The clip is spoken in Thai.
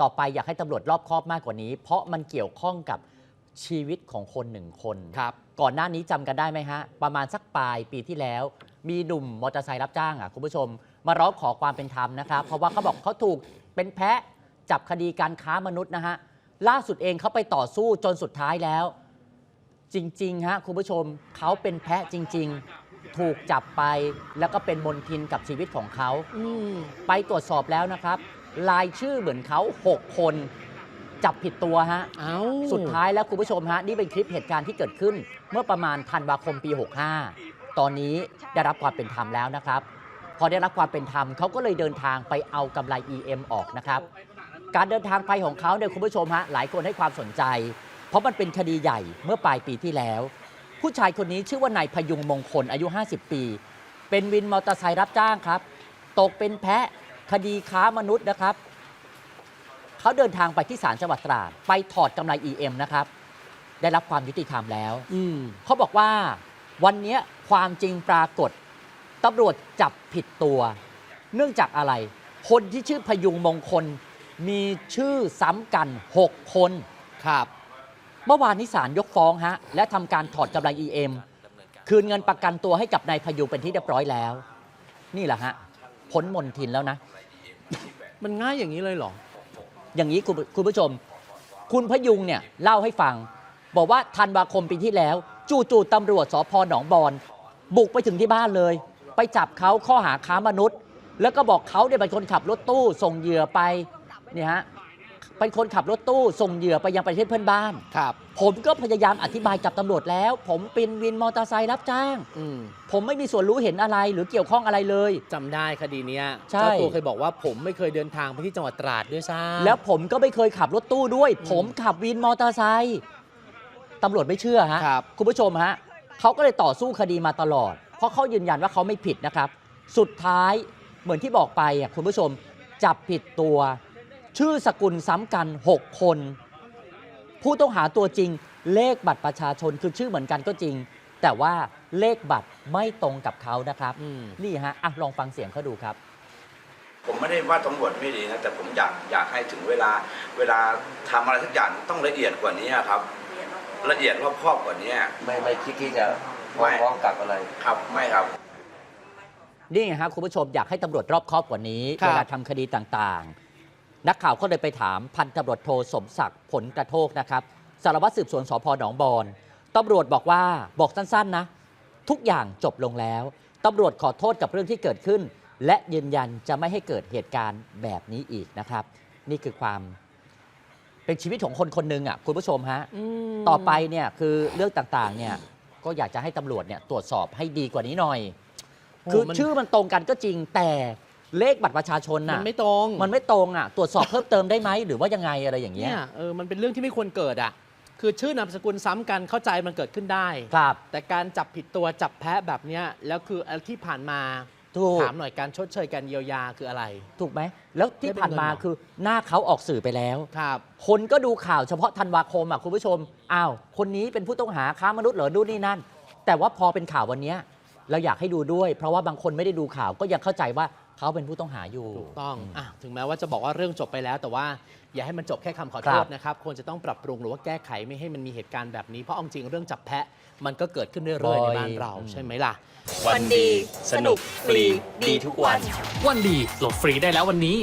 ต่อไปอยากให้ตำรวจรอบคอบมากกว่านี้ เพราะมันเกี่ยวข้องกับชีวิตของคนหนึ่งคนครับก่อนหน้านี้จำกันได้ไหมฮะ ประมาณสักปลายปีที่แล้ว มีหนุ่มมอเตอร์ไซค์รับจ้างอะคุณผู้ชม มาร้องขอความเป็นธรรมนะครับ เพราะว่าเขาบอกเขาถูกเป็นแพะจับคดีการค้ามนุษย์นะฮะล่าสุดเองเขาไปต่อสู้จนสุดท้ายแล้ว จริงๆฮะคุณผู้ชมเขาเป็นแพะจริง ๆ ถูกจับไปแล้วก็เป็นมนทินกับชีวิตของเขาอืมไปตรวจสอบแล้วนะครับ รายชื่อเหมือนเขา 6 คนจับผิดตัวฮะ เอ้าสุดท้ายแล้วคุณผู้ชมฮะ นี่เป็นคลิปเหตุการณ์ที่เกิดขึ้น เมื่อประมาณธันวาคมปี 65 ตอนนี้ได้รับความเป็นธรรมแล้วนะครับ พอได้รับความเป็นธรรมเขาก็เลยเดินทางไปเอากำไร EM ออกนะครับ การเดินทางไปของเขาเนี่ยคุณผู้ชมฮะหลายคนให้ความสนใจ เพราะมันเป็นคดีใหญ่เมื่อปลายปีที่แล้ว ผู้ชายคนนี้ชื่อว่านายพยุงมงคลอายุ 50 ปี เป็นวินมอเตอร์ไซค์รับจ้างครับ ตกเป็นแพะ คดีค้ามนุษย์นะครับ เขาเดินทางไปที่ศาลจังหวัดตราดไปถอดกำไร EM นะครับ ได้รับความยุติธรรมแล้ว อืม เขาบอกว่าวันเนี้ยความจริงปรากฏตำรวจจับผิดตัว เนื่องจากอะไร คนที่ชื่อพยุงมงคล มีชื่อซ้ำกัน 6 คน ครับ เมื่อวานนี้ศาลยกฟ้องฮะ และทำการถอดกำไร EM คืนเงินประกันตัวให้กับนายพยุงเป็นที่เรียบร้อยแล้ว นี่แหละฮะ พ้นมนทินแล้วนะ มันง่ายอย่างนี้เลยเหรอ อย่างนี้คุณคุณผู้ชม คุณพยุงเนี่ยเล่าให้ฟัง บอกว่าธันวาคมปีที่แล้ว จู่ๆตำรวจสพหนองบอนบุกไปถึงที่บ้านเลย ไปจับเขาข้อหาค้ามนุษย์ แล้วก็บอกเขาเนี่ยเป็นคนขับรถตู้ส่งเหยื่อไปเนี่ยฮะ เป็นคนขับรถตู้ส่งเหยื่อไปยังประเทศเพื่อนบ้าน ครับ ผมก็พยายามอธิบายกับตำรวจแล้ว ผมเป็นวินมอเตอร์ไซค์รับจ้าง อืมผมไม่มีส่วนรู้เห็นอะไรหรือเกี่ยวข้องอะไรเลย จำได้คดีเนี้ยใช่ เจ้าตัวเคยบอกว่าผมไม่เคยเดินทางไปที่จังหวัดตราดด้วยซ้ำ แล้วผมก็ไม่เคยขับรถตู้ด้วย อืม ผมขับวินมอเตอร์ไซค์ตำรวจไม่เชื่อฮะ ครับ คุณผู้ชมฮะเขาก็เลยต่อสู้คดีมาตลอด เพราะเขายืนยันว่าเขาไม่ผิดนะครับ สุดท้ายเหมือนที่บอกไปอะคุณผู้ชมจับผิดตัว ชื่อสกุลซ้ำกัน 6 คน ผู้ต้องหาตัวจริง เลขบัตรประชาชนคือชื่อเหมือนกันก็จริง แต่ว่าเลขบัตรไม่ตรงกับเขานะครับอืมนี่ฮะอะลองฟังเสียงเขาดูครับ ผมไม่ได้ว่าตำรวจไม่ดีนะแต่ผมอยากอยากให้ถึงเวลาเวลาทำอะไรสักอย่างต้องละเอียดกว่านี้ครับ ละเอียดรอบคอบกว่านี้ไม่ไม่คิดที่จะฟ้องร้องกลับอะไรครับไม่ครับ นี่ไงฮะคุณผู้ชมอยากให้ตำรวจรอบคอบกว่านี้ครับเวลาทำคดีต่างๆ นักข่าวก็เลยไปถามพันตำรวจโทสมศักดิ์ผลกระโทกนะครับสารวัตรสืบสวนสพหนองบอนตำรวจบอกว่าบอกสั้นๆนะ ทุกอย่างจบลงแล้วตำรวจขอโทษกับเรื่องที่เกิดขึ้น และยืนยันจะไม่ให้เกิดเหตุการณ์แบบนี้อีกนะครับ นี่คือความ เป็นชีวิตของคนคนหนึ่งอะคุณผู้ชมฮะมต่อไปเนี่ยคือเรื่องต่างๆ เนี่ยก็อยากจะให้ตำรวจเนี่ยตรวจสอบให้ดีกว่านี้หน่อยโอ้คือมันชื่อมันตรงกันก็จริงแต่ เลขบัตรประชาชนมัน่ะนไม่ตรงมันไม่ตรงอะตรวจสอบเพิ่มเติมได้ไหมหรือว่ายังไงอะไรอย่างเงี้เนี่ยยเออมันเป็นเรื่องที่ไม่ควรเกิดอะ คือชื่อนามสกุลซ้ำกันเข้าใจมันเกิดขึ้นได้ ครับแต่การจับผิดตัวจับแพ้แบบเนี้ยแล้วคืออันที่ผ่านมาถูกถามหน่อยการชดเชยการเยียวยาคืออะไร ถูกไหมแล้วที่ผ่านมาได้เป็นเงินเหรอคือหน้าเขาออกสื่อไปแล้ว ครับ คนก็ดูข่าวเฉพาะธันวาคมอะคุณผู้ชม อ้าว คนนี้เป็นผู้ต้องหาค้ามนุษย์เหรอดูนนี่นั่น แต่ว่าพอเป็นข่าววันเนี้ยเราอยากให้ดูด้วย เพราะว่าบางคนไม่ได้ดูข่าวก็ยังเข้าใจว่า เขาเป็นผู้ต้องหาอยู่ ถูกต้องอะถึงแม้ว่าจะบอกว่าเรื่องจบไปแล้ว แต่ว่าอย่าให้มันจบแค่คำขอคโทรัษบนะครับ ควรจะต้องปรับปรุงหรือว่าแก้ไขไม่ให้มันมีเหตุการณ์แบบนี้ เพราะเอาจริงเรื่องจับแพะมันก็เกิดขึ้นเรื่อยๆในบ้านเราใช่ไหมล่ะ วันดี สนุก ฟรี ดีทุกวัน วันดีโหลดฟรีได้แล้ววันนี้